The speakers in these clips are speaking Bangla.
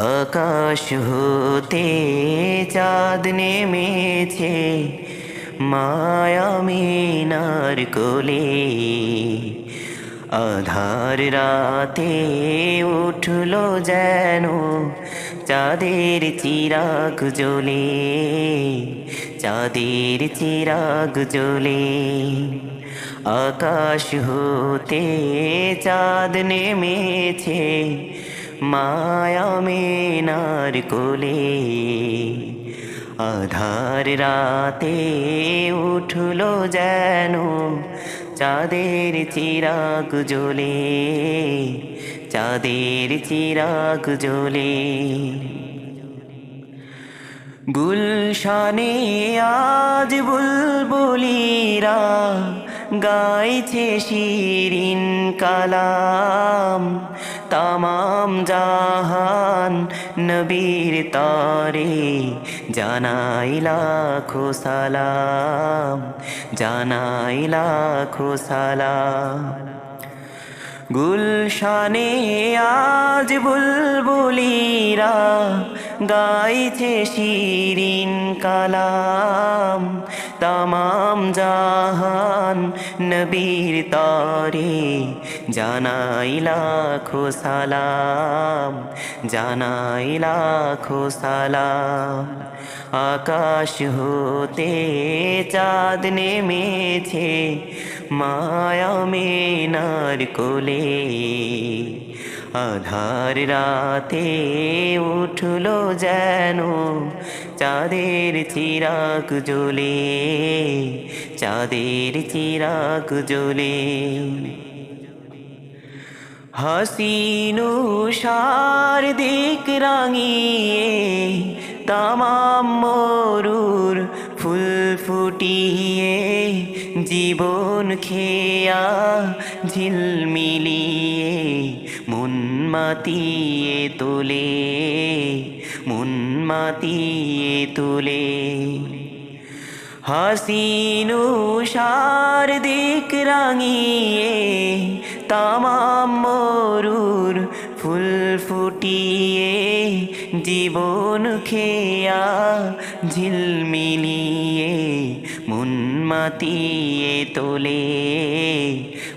আকাশ হতে চাঁদ নেমেছে, মায়া মিনার কোলে। আধার রাতে উঠল যেন চাঁদের চিরাগ জ্বলে, চাঁদের চিরাগ জ্বলে। আকাশ হতে চাঁদ নেমেছে মায়া মেনার কোলে আধার রাতে উঠল যেন চাঁদের চিরাগ জ্বলে, চাঁদের চিরাগ জ্বলে। গুলশানে আজ বুলবুলিরা গাইছে শিরিন কালাম। তামাম জাহান নবীর তরে জানাইলা লাখো জানাইলা জানাই গুলশানে আজ বুলবুলিরা গাইছে শিরিন কালাম, তামাম জাহান নবীর তরে জানাই লাখো সালাম, জানাই আকাশ হতে চাঁদ নেমেছে মায়া মেনার কোলে। আধার রাতে উঠল যেন চাঁদের চিরাগ জ্বলে, চাঁদের চিরাগ জ্বলে। হাসিনু সার দিক রাঙিয়ে তামাম মরুর ফুল ফুটিয়ে জীবন খেয়া ঝিলমিলিয়ে মন মাতিয়ে তোলে, মন মাতিয়ে তোলে। হাসিনু সার দিক রাঙিয়ে, তামাম মরুর ফুল ফুটিয়ে, জীবন খেয়া ঝিলমিলিয়ে মন মাতিয়ে তোলে।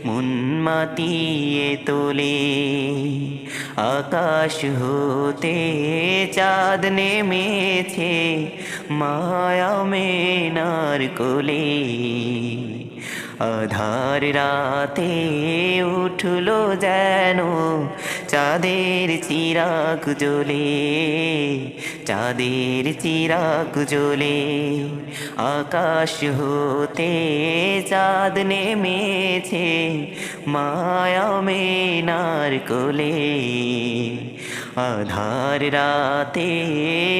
মন মাতিয়ে তোলে। আকাশ হতে চাঁদ নেমেছে মায়া মেনার কোলে। আধার রাতে উঠল যেন চাঁদের চিরাক জ্বলে। চাঁদের চিরাগ জ্বলে, আকাশ হতে চাঁদ নেমেছে মায়া মেনার কোলে। আধার রাতে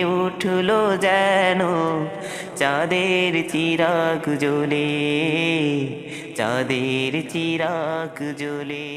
উঠল যেন চাঁদের চিরাগ জ্বলে, চাঁদের চিরাগ জ্বলে।